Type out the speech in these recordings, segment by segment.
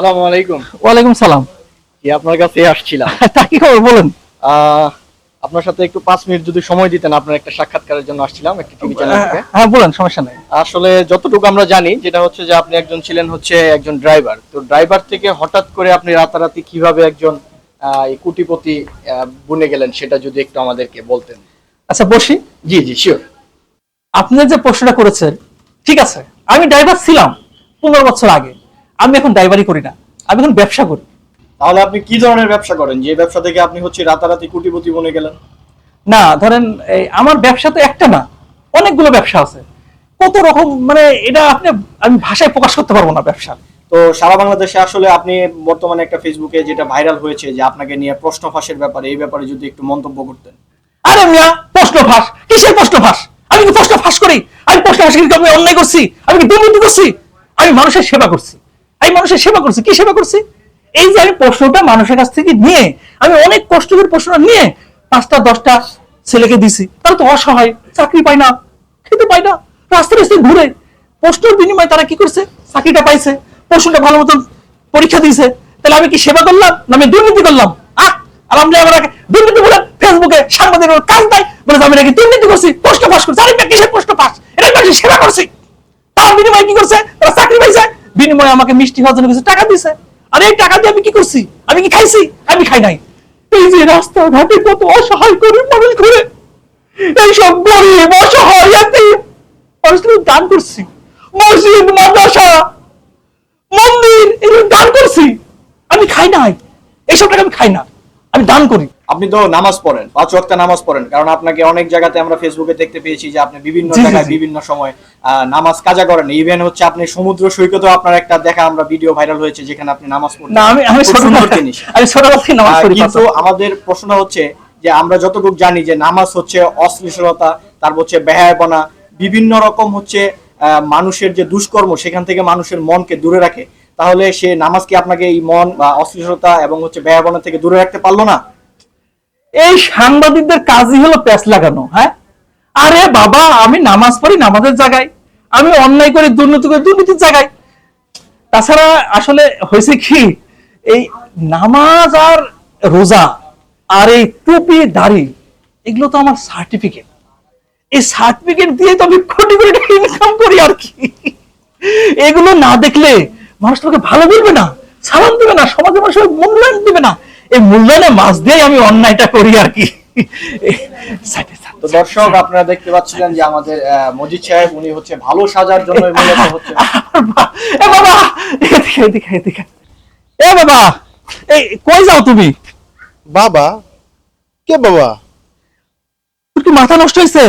আসসালামু আলাইকুম। ওয়ালাইকুম সালাম। জি আপনার কাছে আসছিলাম? তা কি খবর বলেন আপনার সাথে একটু পাঁচ মিনিট যদি সময় দিতেন আপনার একটা সাক্ষাৎকারের জন্য আসছিলাম একটি টিভি চ্যানেল থেকে। হ্যাঁ বলেন সমস্যা নাই। আসলে যতটুকু আমরা জানি যেটা হচ্ছে যে আপনি একজন ছিলেন হচ্ছে একজন ড্রাইভার তো ড্রাইভার থেকে হঠাৎ করে আপনি রাতারাতি কীভাবে একজন কোটিপতি বনে গেলেন সেটা যদি একটু আমাদেরকে বলতেন। আচ্ছা বসি। জি জি শিওর আপনি যে প্রশ্নটা করেছেন ঠিক আছে আমি ড্রাইভার ছিলাম পনেরো বছর আগে। আমি এখন ড্রাইভারই করি না আমি এখন ব্যবসা করি। তাহলে আপনি কি ধরনের ব্যবসা করেন? যে ব্যবসা থেকে আপনি হচ্ছে রাতারাতি কোটিপতি বনে গেলেন? না ধরেন এই আমার ব্যবসা তো একটা না অনেকগুলো ব্যবসা আছে। কত রকম মানে এটা আপনি আমি ভাষায় প্রকাশ করতে পারব না ব্যবসা। তো সারা বাংলাদেশে আসলে আপনি বর্তমানে একটা ফেসবুকে যেটা ভাইরাল হয়েছে যে আপনাকে নিয়ে প্রশ্ন ফাঁসের ব্যাপারে এই ব্যাপারে যদি একটু মন্তব্য করতেন। আরে মিয়া প্রশ্ন ফাঁস কিসের প্রশ্ন ফাঁস? আমি কি প্রশ্ন ফাঁস করি? আমি প্রশ্ন ফাঁস করি আমি অন্যায় করছি? আমি কি দুর্নীতি করছি? আমি মানুষের সেবা করছি। আমি মানুষের সেবা করছি, কি সেবা করছি? এই যে আমি প্রশ্নটা মানুষের কাছ থেকে নিয়ে, আমি অনেক কষ্ট করে প্রশ্নটা নিয়ে পাঁচটা, দশটা ছেলেকে দিছি। তারা তো অসহায়, চাকরি পায় না, খেতে পায় না, রাস্তা রাস্তায় ঘুরে। প্রশ্নের বিনিময়ে তারা কি করছে? চাকরিটা পাইছে, প্রশ্নটা ভালো মতন পরীক্ষা দিয়েছে। তাহলে আমি কি সেবা করলাম না আমি দুর্নীতি করলাম? আহ আমার দুর্নীতি বলে ফেসবুকে কাজ বলে আমি নাকি দুর্নীতি করছি, প্রশ্ন করছি। কিসের প্রশ্ন এটা সেবা করছি। তার বিনিময়ে কি করছে? বিনিময়ে আমাকে মিষ্টি হওয়ার জন্য কিছু টাকা দিছে। আর এই টাকা দিয়ে আমি কি করছি? আমি কি খাইছি? আমি খাই নাই। এই যে রাস্তাঘাটে কত অসহায় করে মানুষ ঘুরে এইসব গরিব, অসহায় দান করছি। মসজিদ, মাদ্রাসা, মন্দির, এগুলো দান করছি। আমি খাই নাই। এইসব টাকা আমি খাই না। আমি দান করি। আপনি তো নামাজ পড়েন পাঁচ ওয়াক্ত নামাজ পড়েন কারণ আপনাকে অনেক জায়গাতে আমরা ফেসবুকে দেখতে পেয়েছি যে আপনি বিভিন্ন জায়গায় বিভিন্ন সময় নামাজ কাজা করেন। ইভেন হচ্ছে আপনি সমুদ্র সৈকতেও আপনার একটা দেখা আমরা ভিডিও ভাইরাল হয়েছে যেখানে আপনি নামাজ পড়েন না আমি আমি সুন্দর জিনিস। আমি ছোটবেলা নামাজ পড়ি কিন্তু আমাদের প্রশ্ন হচ্ছে যে আমরা যতটুকু জানি যে নামাজ হচ্ছে অশ্লীলতা তারপর হচ্ছে বেহায়াপনা বিভিন্ন রকম হচ্ছে আহ, মানুষের যে দুষ্কর্ম সেখান থেকে মানুষের মনকে দূরে রাখে। তাহলে সে নামাজ কি আপনাকে এই মন বা অশ্লীলতা এবং হচ্ছে বেহায়াপনা থেকে দূরে রাখতে পারল না? এই সাংবাদিকদের কাজই হলো প্যাচ লাগানো হ্যাঁ? আরে বাবা, আমি নামাজ পড়ি নামাজের জায়গায়। আমি অন্যায় করে দুর্নীতি করে দুর্নীতির জায়গায়। তাছাড়া আসলে হয়েছে কি, এই নামাজ আর রোজা আর এই টুপি, দাড়ি, এগুলো তো আমার সার্টিফিকেট এই সার্টিফিকেট দিয়ে তো আমি কোটি কোটি ইনকাম করি আর কি। এগুলো না দেখলে মানুষ তোমাকে ভালো বলবে না সালাম দেবে না সমাজে মানুষ মূল্যায়ন দেবে না। এই মূল্যায়নের মাছ দিয়ে আমি অন্যায়টা করি আর কি। তো দর্শক আপনারা দেখতে পাচ্ছিলেন যে আমাদের মজিদ সাহেব উনি হচ্ছে ভালো সাজার জন্য মূলত হচ্ছে। এ বাবা এদিকে এদিকে এদিকে। এ বাবা এই কই যাও তুমি? বাবা কে বাবা? তোর কি মাথা নষ্ট হয়েছে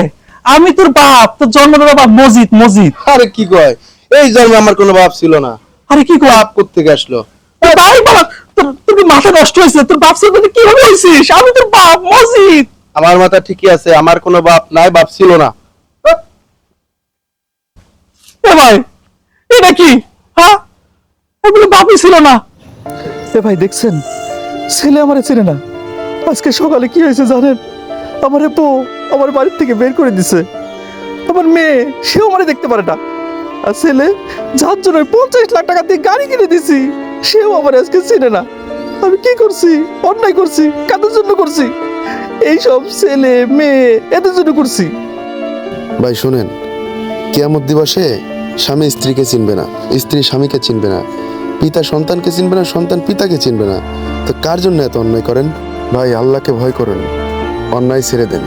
আমি তোর বাপ তোর জন্মদাতা বাপ মজিদ মজিদ। আরে কি কয়? এই জন্মে আমার কোনো বাপ ছিল না। আরে কি কর বাপ কোথেকে আসলো? ভাই বাবা তোর তোর মাথা নষ্ট হয়েছে? তোর বাপ সাথে কীভাবে হয়েছিস? আমি তোর বাপ মজিদ আমার মাথা ঠিকই আছে আমার কোনো বাপ নাই বাপ ছিল না। এ ভাই এটা কি? হ্যাঁ? এগুলো বাপই ছিল না। এ ভাই দেখছেন? ছেলে আমারে চেনে না। আজকে সকালে কি হয়েছে জানেন? আমারে বউ আমার বাড়ির থেকে বের করে দিছে। আমার মেয়ে সেও আমারে দেখতে পারে না। আর ছেলে যার জন্য পঞ্চাশ লাখ টাকা দিয়ে গাড়ি কিনে দিছি সেও আমার আজকে চেনে না। আমি কি করছি? অন্যায় করছি? কাদের জন্য করছি? এইসব ছেলে মেয়ে এদের জন্য করছি। ভাই শোনেন কেয়ামত দিবসে স্বামী স্ত্রীকে চিনবে না স্ত্রী স্বামীকে চিনবে না পিতা সন্তানকে চিনবে না সন্তান পিতাকে চিনবে না। তো কার জন্য এত অন্যায় করেন? ভাই আল্লাহকে ভয় করুন। অন্যায় ছেড়ে দেন।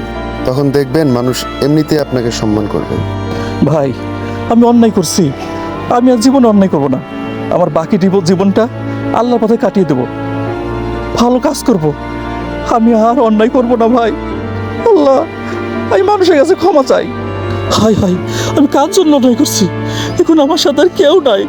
তখন দেখবেন মানুষ এমনিতেই আপনাকে সম্মান করবে। ভাই আমি অন্যায় করছি। আমি আর জীবনে অন্যায় করব না। আমার বাকি দিব জীবনটা আল্লাহর পথে কাটিয়ে দেব। ভালো কাজ করব। আমি আর অন্যায় করব না ভাই। আল্লাহ, আমি মানুষের কাছে ক্ষমা চাই। হাই হাই আমি কার জন্য অন্যায় করছি? এখন আমার সাথে আর কেউ নাই।